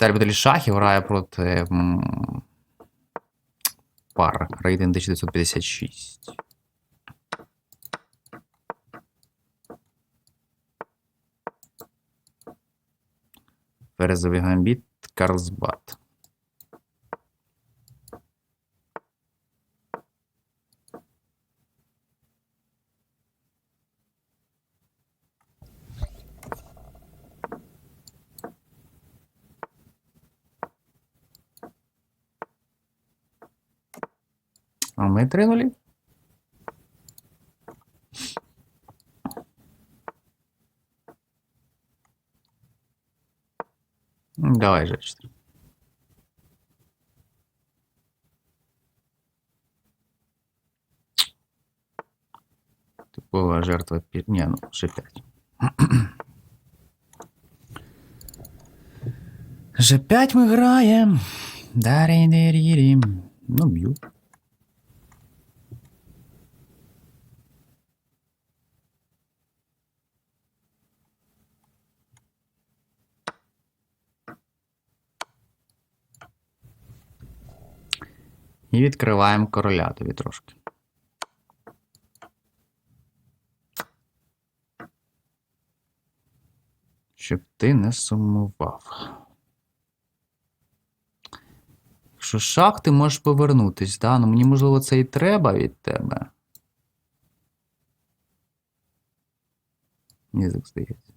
Тербітель шахів грає проти пар. Рейтинг 1956. Березовий гамбіт Карлсбад. А ми 3 нулі. М, Давай же 4. Типова жертва пір... Ні, ну, ще 5. G5 ми граємо. Дарі-дирі-рі. Ну, б'ю. І відкриваємо короля тобі трошки. Щоб ти не сумував. Якщо шах, ти можеш повернутись, да? Ну мені, можливо, це і треба від тебе. Так здається.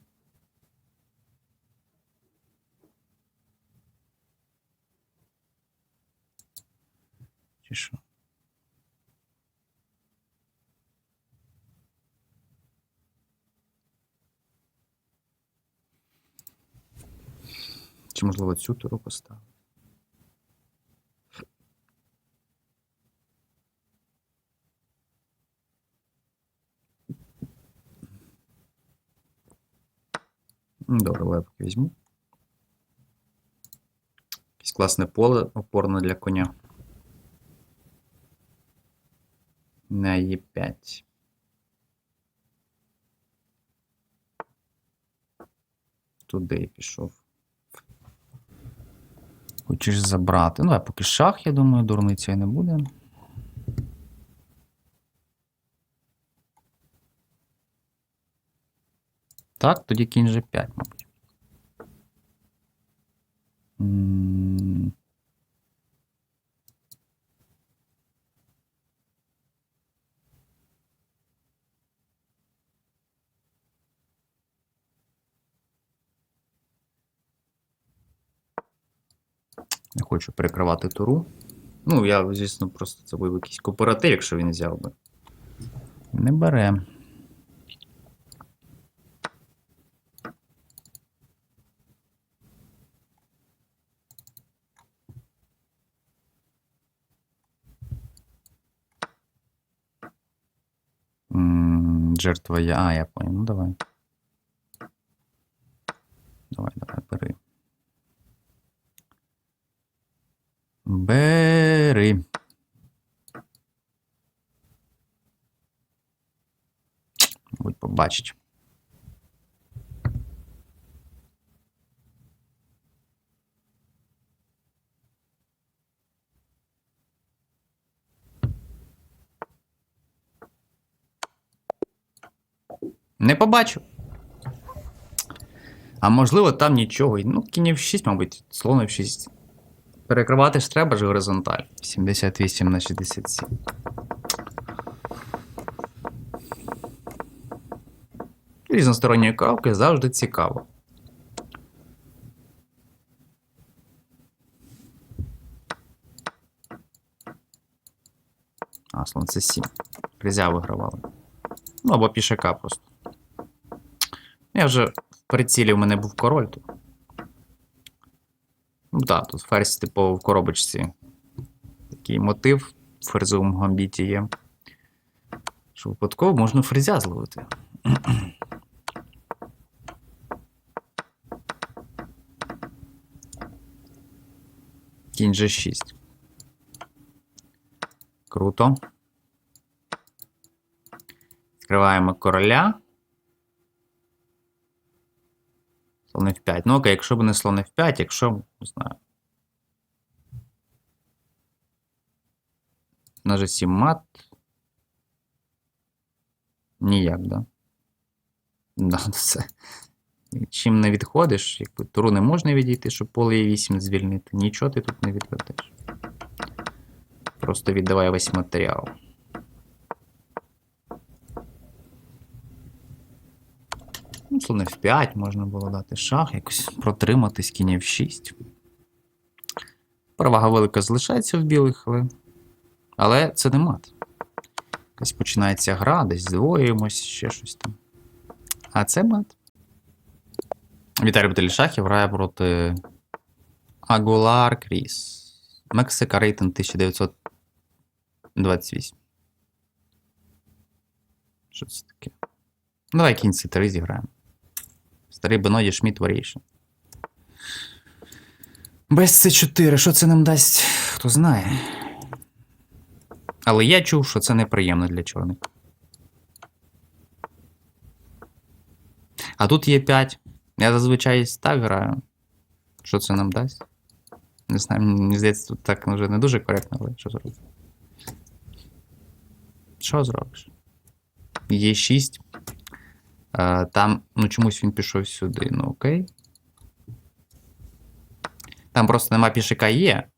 Чи що? Чи можливо цю туру поставити? Ну, Добре, поки візьму. Якесь класне поле опорне для коня. На Е5. Туди пішов. Хочеш забрати. Ну, а поки шах, я думаю, дурниця не буде. Так, тоді кінь G5, мабуть. Не хочу перекривати туру. Ну, я, звісно, просто це був якийсь кооператив, якщо він взяв би. Не бере. Жертва я. А, я понял. Ну давай. Давай, давай, Бери. Будь побачить. Не побачу. А можливо, там нічого. Ну, кінь 6, мабуть, слон F6. Перекривати ж треба ж горизонталь. 78 на 67. Різносторонні кавки завжди цікаво. А, слон це 7. Фрезя вигравали. Ну, або пішака просто. Я вже в прицілі в мене був король тут. Ну так, тут ферзь, типу, в коробочці. Такий мотив в ферзовому гамбіті є. Що випадково можна фрезя зловити. Кінь G6. Круто. Відкриваємо короля. Слон F5. Ну окей, якщо б не слон F5, якщо, не знаю. На G7 мат. Ніяк, да? Да, ну це. Чим не відходиш, якби туру не можна відійти, щоб поле Е8 звільнити. Нічого ти тут не відведеш. Просто віддавай весь матеріал. Ну, слон F5 можна було дати шах, якось протриматись кінь F6. Перевага велика залишається в білих, але. Але це не мат. Якась починається гра, десь здвоюємось, ще щось там. А це мат. Віталій Баталій Шахів грає проти Агулар Кріс. Мексика рейтинг 1928. Що це таке? Давай кінь C3 зіграємо. Старий Беноді Шмідт Variation. Без C4, що це нам дасть? Хто знає. Але я чув, що це неприємно для чорних. А тут є 5. Я зазвичай так граю. Що це нам дасть? Не знаю, мені здається, тут так вже не дуже коректно, але що зробити? Що зробиш? Є 6. Е, Там, ну чомусь він пішов сюди, ну окей. Там просто нема пішака є.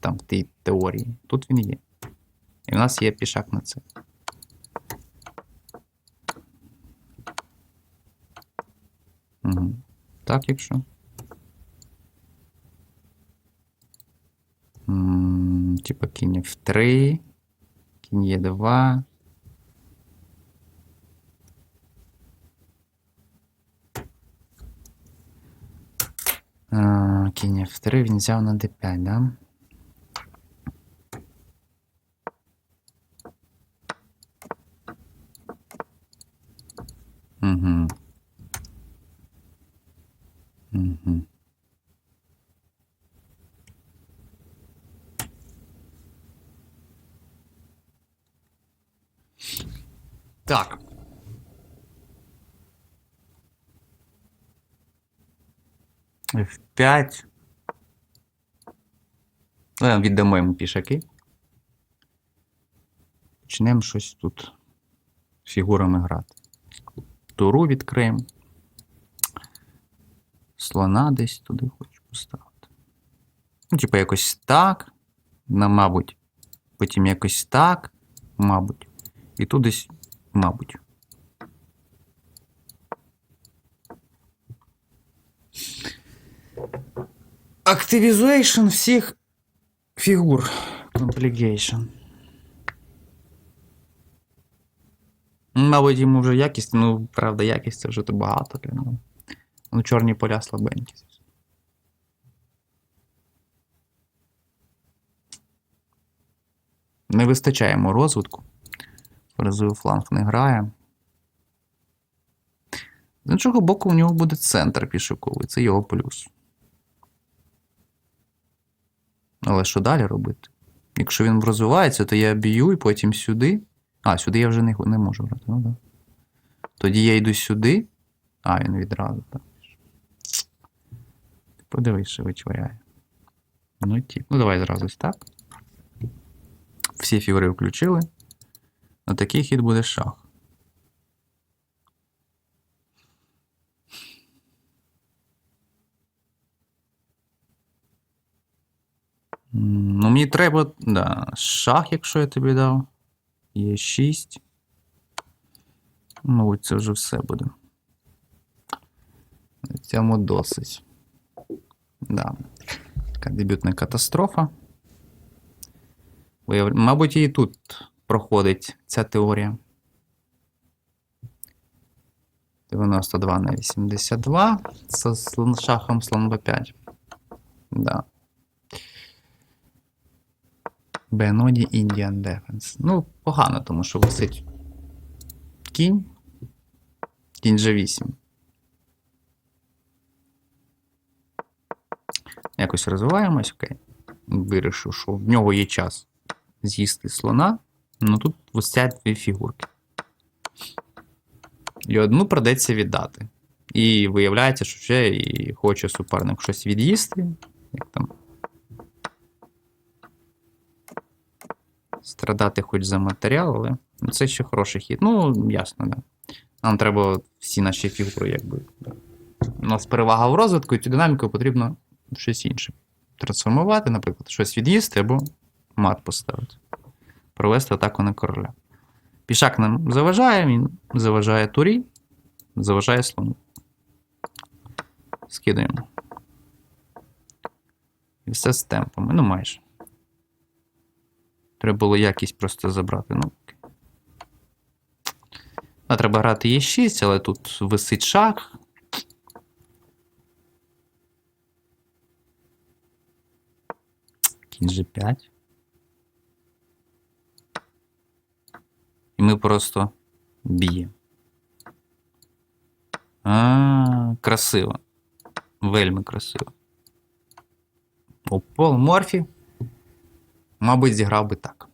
Там в тій теорії. Тут він є. І в нас є пішак на це. Угу. Так, якщо. М, Типа кінь F3, кінь Е2. А, Кінь F3 він взяв на D5, да? Угу. Угу. Так. F5. Ну, віддамо йому пішаки. Почнемо щось тут фігурами грати. Туру відкриємо. Слона десь туди хочу поставити. Ну, типу, якось так. На, мабуть. Потім якось так, мабуть. І тут десь, мабуть. Активізуєшн всіх фігур. Compligation. Мабуть, йому вже якість, ну, правда, якість це вже то багато для. Ну, чорні поля слабенькі. Не вистачає йому розвитку. Ферзовий фланг не грає. З іншого боку, у нього буде центр пішоковий, це його плюс. Але що далі робити? Якщо він розвивається, то я б'ю і потім сюди. А, сюди я вже не, не можу грати, ну да. Тоді я йду сюди. А, він відразу так. Подивись, що витворяє. Ну, ті. Ну, давай зразу так. Всі фігури включили. На такий хід буде шах. Ну, мені треба. Да, шах, якщо я тобі дав. Є 6. Мабуть, це вже все буде. На цьому досить. Да. Така дебютна катастрофа. Мабуть, і тут проходить ця теорія. 92 на 82. З шахом слон b5. Да. Беноді Indian Defense. Ну, погано, тому що висить кінь. Кінь G8. Якось розвиваємось, окей. Вирішив, що в нього є час з'їсти слона. Ну тут ця дві фігурки. І одну придеться віддати. І виявляється, що ще і хоче суперник щось від'їсти. Як там. Страдати хоч за матеріал, але це ще хороший хід. Ну, ясно, да. Нам треба всі наші фігури, якби. У нас перевага в розвитку, і цю динаміку потрібно щось інше. Трансформувати, наприклад, щось від'їсти або мат поставити. Провести атаку на короля. Пішак нам заважає, він заважає турі, заважає слону. Скидаємо. І все з темпами. Ну, майже. Треба було якість просто забрати. Ну. А треба грати Е6, але тут висить шах. Кінь G5. І ми просто б'ємо. А, красиво. Вельми красиво. У полуморфі, мабуть, зіграв би так.